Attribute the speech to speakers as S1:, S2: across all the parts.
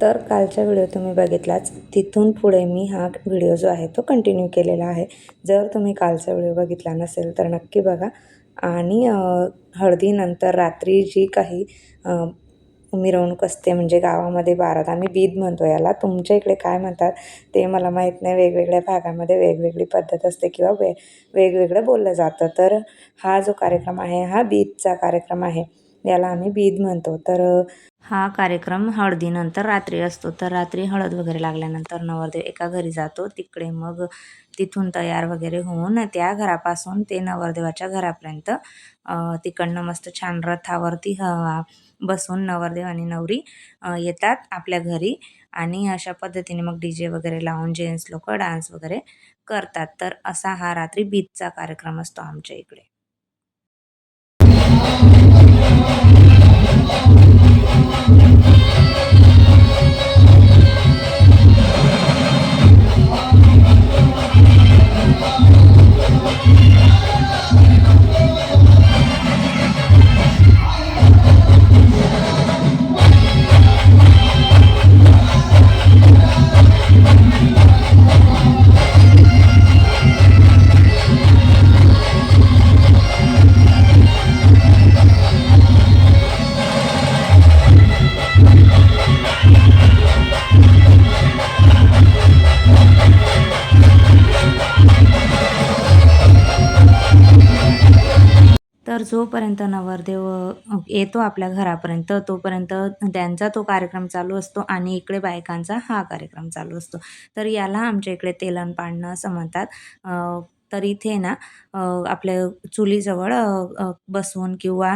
S1: तर कालचा व्हिडिओ तुम्ही बघितलाच. तिथून पुढे मी हा व्हिडिओ जो आहे तो कंटिन्यू केलेला आहे. जर तुम्ही कालचा व्हिडिओ बघितला नसेल तर नक्की बघा. आणि हळदीनंतर रात्री जी काही मिरवणूक असते म्हणजे गावामध्ये बारात आम्ही बीद म्हणतो याला तुमच्या इकडे काय म्हणतात ते मला माहीत नाही. वेगवेगळ्या भागामध्ये वेगवेगळी पद्धत असते किंवा वे वेगवेगळं बोललं जातं. तर हा जो कार्यक्रम आहे हा बीदचा कार्यक्रम आहे. याला आम्ही बीद म्हणतो. तर हा कार्यक्रम हळदीनंतर रात्री असतो. तर रात्री हळद वगैरे लागल्यानंतर नवरदेव एका घरी जातो. तिकडे मग तिथून तयार वगैरे होऊन त्या घरापासून ते नवरदेवाच्या घरापर्यंत तिकडनं मस्त छान रथावरती ह बसून नवरदेव आणि नवरी येतात आपल्या घरी आणि अशा पद्धतीने मग डी जे वगैरे लावून जेंट्स लोक डान्स वगैरे करतात. तर असा हा रात्री बीचचा कार्यक्रम असतो आमच्या इकडे. フフフフ。तर जोपर्यंत नवरदेव येतो आपल्या घरापर्यंत तोपर्यंत त्यांचा तो कार्यक्रम चालू असतो आणि इकडे बायकांचा हा कार्यक्रम चालू असतो. तर याला आमच्या इकडे तेलन पाडणं असं म्हणतात. तर इथे ना आपल्या चुलीजवळ बसवून बसून किंवा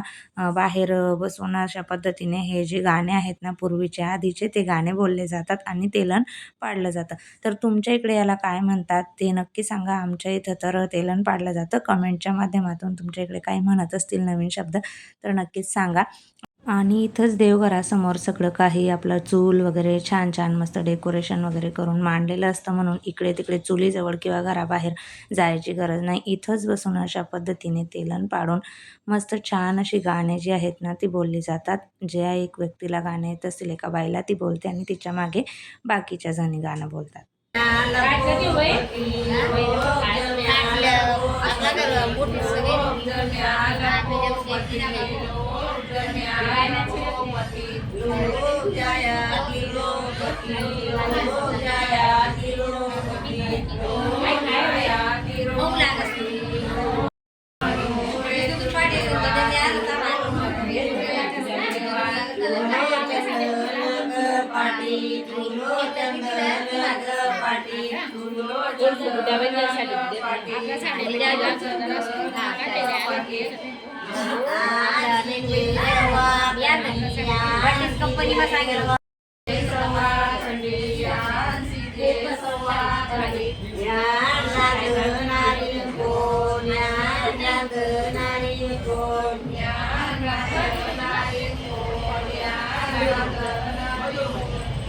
S1: बाहेर बसून अशा पद्धतीने हे जे गाणे आहेत ना पूर्वीचे आधीचे ते गाणे बोलले जातात आणि तेलन पाडलं जातं. तर तुमच्या इकडे याला काय म्हणतात ते नक्की सांगा. आमच्या इथं तर तेलन पाडलं जातं. कमेंटच्या माध्यमातून तुमच्या इकडे काही म्हणत असतील नवीन शब्द तर नक्कीच सांगा. आणि इथंच देवघरासमोर सगळं काही आपलं चूल वगैरे छान छान मस्त डेकोरेशन वगैरे करून मांडलेलं असतं म्हणून इकडे तिकडे चुलीजवळ किंवा घराबाहेर जायची गरज नाही. इथंच बसून अशा पद्धतीने तेलन पाडून मस्त छान अशी गाणे जी आहेत ना ती बोलली जातात. ज्या एक व्यक्तीला गाणे येत असतील एका बाईला ती बोलते आणि तिच्यामागे बाकीच्या जणी गाणं बोलतात.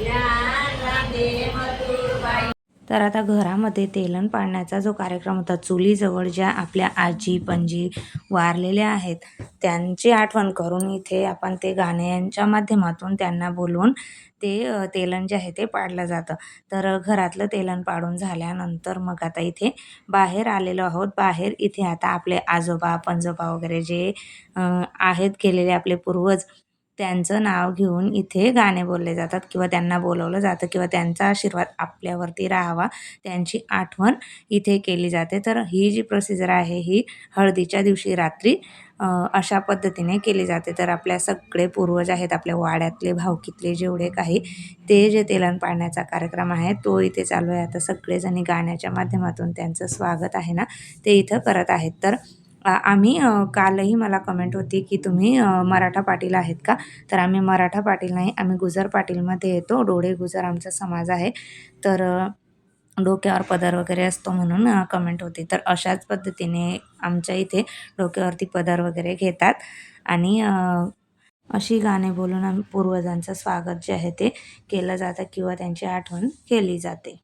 S2: Yeah, I love you.
S1: तर आता घरामध्ये तेलन पाडण्याचा जो कार्यक्रम होता चुलीजवळ ज्या आपल्या आजी पणजी वारलेल्या आहेत त्यांची आठवण करून इथे आपण ते गाण्यांच्या माध्यमातून त्यांना बोलवून ते तेलन जे आहे ते पाडलं जातं. तर घरातलं तेलन पाडून झाल्यानंतर मग आता इथे बाहेर आलेलो आहोत. बाहेर इथे आता आपले आजोबा पणजोबा वगैरे जे आहेत गेलेले आपले पूर्वज त्यांचं नाव घेऊन इथे गाणे बोलले जातात किंवा त्यांना बोलवलं जातं किंवा त्यांचा आशीर्वाद आपल्यावरती राहावा त्यांची आठवण इथे केली जाते. तर ही जी प्रोसिजर आहे ही हळदीच्या दिवशी रात्री अशा पद्धतीने केली जाते. तर आपल्या सगळे पूर्वज आहेत आपल्या वाड्यातले भावकीतले जेवढे काही ते जे तेलन पाडण्याचा कार्यक्रम आहे तो इथे चालू आहे. आता सगळेजणी गाण्याच्या माध्यमातून त्यांचं स्वागत आहे ना ते इथं करत आहेत. तर आम्ही कालही मला कमेंट होती की तुम्ही मराठा पाटील आहेत का? तर आम्ही मराठा पाटील नाही आम्ही गुजर पाटीलमध्ये येतो. डोळे गुजर आमचा समाज आहे. तर डोक्यावर पदर वगैरे असतो म्हणून कमेंट होती. तर अशाच पद्धतीने आमच्या इथे डोक्यावरती पदर वगैरे घेतात. आणि अशी गाणे बोलून आम्ही पूर्वजांचं स्वागत जे आहे ते केलं जातं किंवा त्यांची आठवण केली जाते.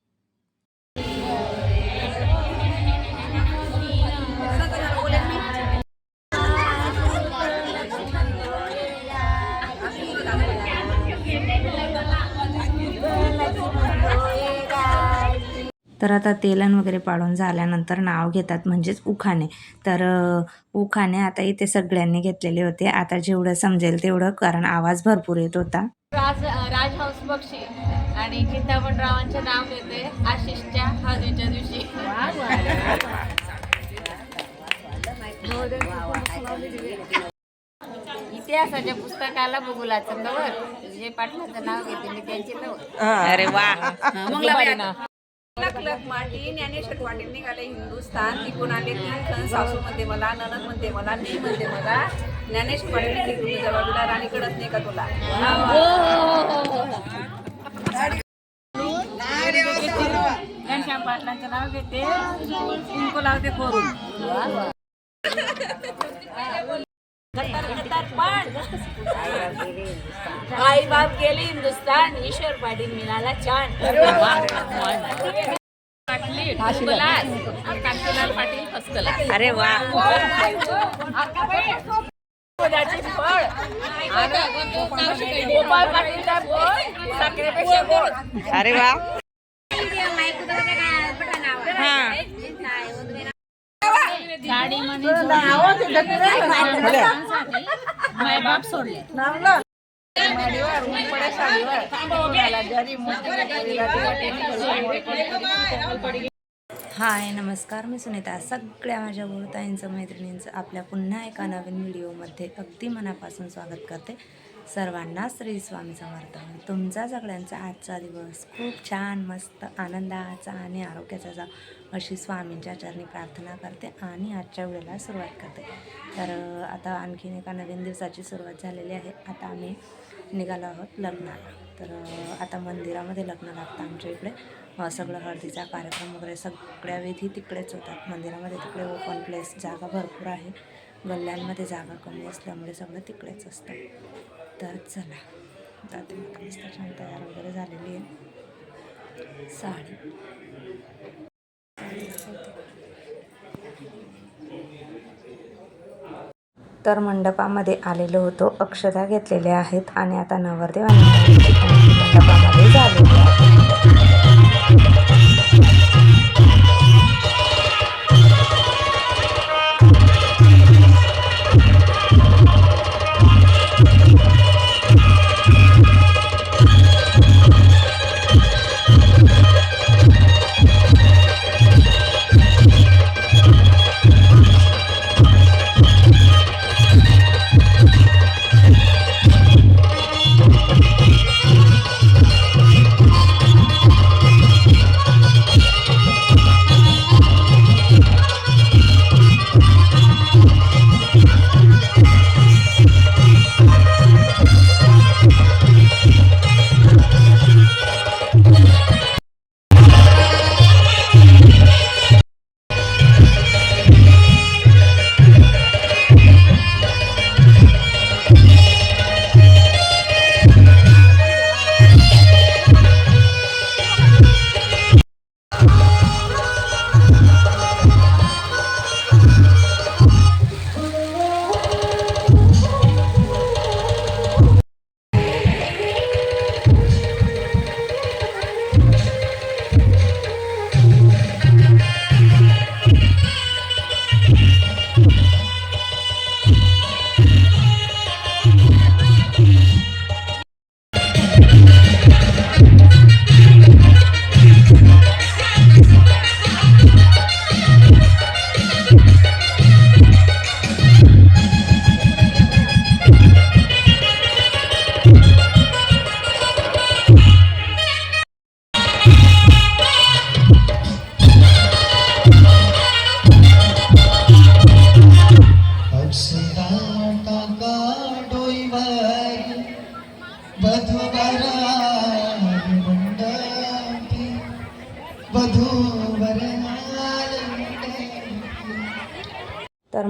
S1: तर आता तेलन वगैरे पाडून झाल्यानंतर नाव घेतात म्हणजेच उखाणे. तर उखाणे आता इथे सगळ्यांनी घेतलेले होते. आता जेवढं समजेल तेवढं कारण आवाज भरपूर येत होता.
S2: राज राजहंस बक्षी. आणि चिंतामणरावांचे नाव घेते आशिषच्या हळदीच्या दिवशी. इतिहासाच्या पुस्तकाला बघूला चंदवर जे पाटलाचं नाव घेते मी त्यांची नव.
S1: अरे वा.
S3: लख लख माटी ज्ञानेश्वर पाटील निघाले हिंदुस्थान. तिकून आले तीन खण सासू म्हणते मला ननद म्हणते मला नी म्हणते मला. ज्ञानेश्वर की तुम्ही जबाबदार राणीकडच नाही का तुला?
S2: घनश्याम पाटलांचं नाव घेते. कुंकू लावते कोरून
S3: आई बाप गेले हिंदुस्थान ईश्वर पाटील मिळाला छान
S2: कांतीलाल पाटील
S1: अरे वा.
S3: फळ. गोपाळ पाटीलचा फळ साखरेपेक्षा गोड
S1: अरे वा. हा.
S2: गाडी सोडले.
S1: हाय नमस्कार. मी सुनीता सगळ्या माझ्या गुरुताईंचं मैत्रिणींचं आपल्या पुन्हा एका नवीन व्हिडिओमध्ये अगदी मनापासून स्वागत करते. सर्वांना श्री स्वामी समर्थ. तुमचा सगळ्यांचा आजचा दिवस खूप छान मस्त आनंदाचा आणि आरोग्याचा जा अशी स्वामींच्या चरणी प्रार्थना करते आणि आजच्या वेळेला सुरुवात करते. तर आता आणखीन एका नवीन दिवसाची सुरुवात झालेली आहे. आता आम्ही निघालो आहोत लग्नाला. तर आता मंदिरामध्ये लग्न लागतं आमच्या इकडे. सगळं हळदीचा कार्यक्रम वगैरे सगळ्या विधी तिकडेच होतात. मंदिरामध्ये तिकडे ओपन प्लेस जागा भरपूर आहे. गल्ल्यांमध्ये जागा कमी असल्यामुळे सगळं तिकडेच असतं. तर चला. जाते मस्त छान तयार वगैरे झालेली आहे. साडी. तर मंडपामध्ये आलेलो होतो. अक्षता घेतलेल्या आहेत आणि आता नवरदेव आणि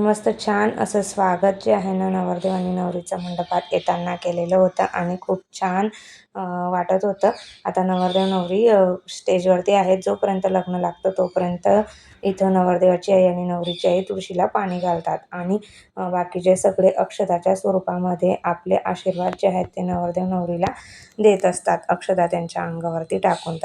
S1: मस्त छान असं स्वागत जे आहे ना नवरदेव आणि नवरीचं मंडपात येताना केलेलं होतं आणि खूप छान वाटत होतं. आता नवरदेव नवरी स्टेजवरती आहेत. जोपर्यंत लग्न लागतं तोपर्यंत इथं नवरदेवाची आई आणि नवरीची आई तुळशीला पाणी घालतात. आणि बाकीचे सगळे अक्षताच्या स्वरूपामध्ये आपले आशीर्वाद जे आहेत ते नवरदेव नवरीला देत असतात. अक्षता त्यांच्या अंगावरती टाकून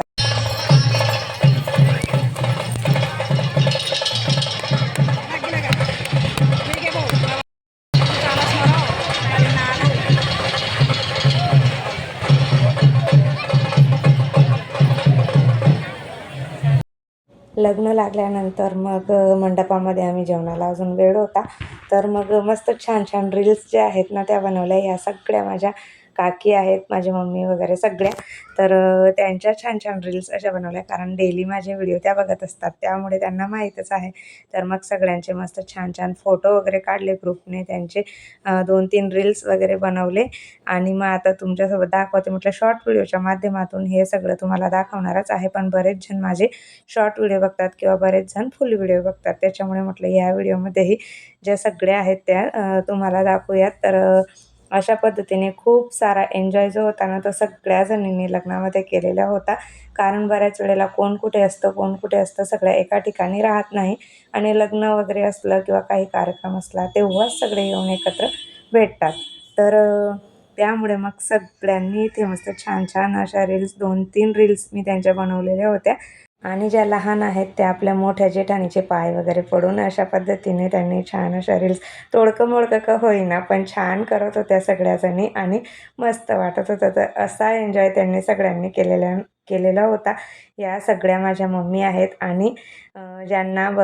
S1: लग्न लागल्यानंतर मग मंडपामध्ये आम्ही जेवणाला अजून वेळ होता. तर मग मस्त छान छान रील्स ज्या आहेत ना त्या बनवल्या. ह्या सगळ्या माझ्या काकी आहेत माझी मम्मी वगैरे सगळ्या. तर त्यांच्या छान छान रील्स अशा बनवल्या. कारण डेली माझे व्हिडिओ त्या बघत असतात. त्यामुळे त्यांना माहीतच आहे. तर मग सगळ्यांचे मस्त छान छान फोटो वगैरे काढले ग्रुपने त्यांचे दोन तीन रील्स वगैरे बनवले. आणि मग आता तुमच्यासोबत दाखवते म्हटलं शॉर्ट व्हिडिओच्या माध्यमातून. हे सगळं तुम्हाला दाखवणारच आहे. पण बरेच जण माझे शॉर्ट व्हिडिओ बघतात किंवा बरेच जण फुल व्हिडिओ बघतात. त्याच्यामुळे म्हटलं या व्हिडिओमध्येही ज्या सगळ्या आहेत त्या तुम्हाला दाखवूयात. तर अशा पद्धतीने खूप सारा एन्जॉय जो होता ना तो सगळ्या जणींनी लग्नामध्ये केलेला होता. कारण बऱ्याच वेळेला कोण कुठे असतं कोण कुठे असतं सगळ्या एका ठिकाणी राहत नाही. आणि लग्न वगैरे असलं किंवा काही कार्यक्रम असला तेव्हाच सगळे येऊन एकत्र भेटतात. तर त्यामुळे मग सगळ्यांनी इथे मस्त छान छान अशा रील्स दोन तीन रील्स मी त्यांच्या बनवलेल्या होत्या. आणि ज्या लहान आहेत त्या आपल्या मोठ्या जेठानीचे पाय वगैरे पडून अशा पद्धतीने त्यांनी छान अशा रील्स तोडकं मोडकं का होईना पण छान करत होत्या सगळ्याजणी आणि मस्त वाटत होतं. तर असा एन्जॉय त्यांनी सगळ्यांनी केलेला केलेला होता. या सगळ्या माझ्या मम्मी आहेत आणि ज्यांना ब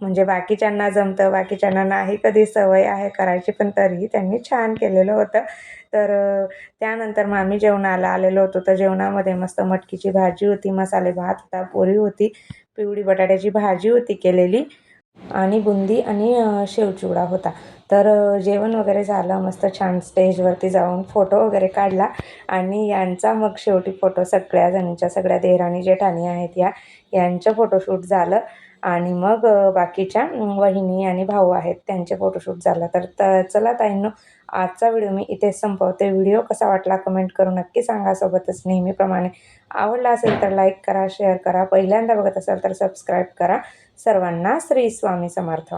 S1: म्हणजे बाकीच्यांना जमतं बाकीच्यांना नाही कधी सवय आहे करायची पण तरीही त्यांनी छान केलेलं होतं. तर त्यानंतर मग आम्ही जेवणाला आलेलो होतो. तर जेवणामध्ये मस्त मटकीची भाजी होती मसाले भात होता पोरी होती पिवळी बटाट्याची भाजी होती केलेली आणि बुंदी आणि शेवचिवडा होता. तर जेवण वगैरे झालं मस्त छान स्टेजवरती जाऊन फोटो वगैरे काढला आणि यांचा मग शेवटी फोटो सगळ्या जणींच्या सगळ्या देराणी जेठाणी आहेत या यांचं फोटोशूट झालं आणि मग बाकीच्या वहिनी आणि भाऊ आहेत त्यांचे फोटोशूट झालं. तर तर चला ताईंनो आजचा व्हिडिओ मी इथेच संपवते. व्हिडिओ कसा वाटला कमेंट करून नक्की सांगा. सोबतच नेहमीप्रमाणे आवडला असेल तर लाईक करा शेअर करा. पहिल्यांदा बघत असाल तर सबस्क्राईब करा. सर्वांना श्री स्वामी समर्थ.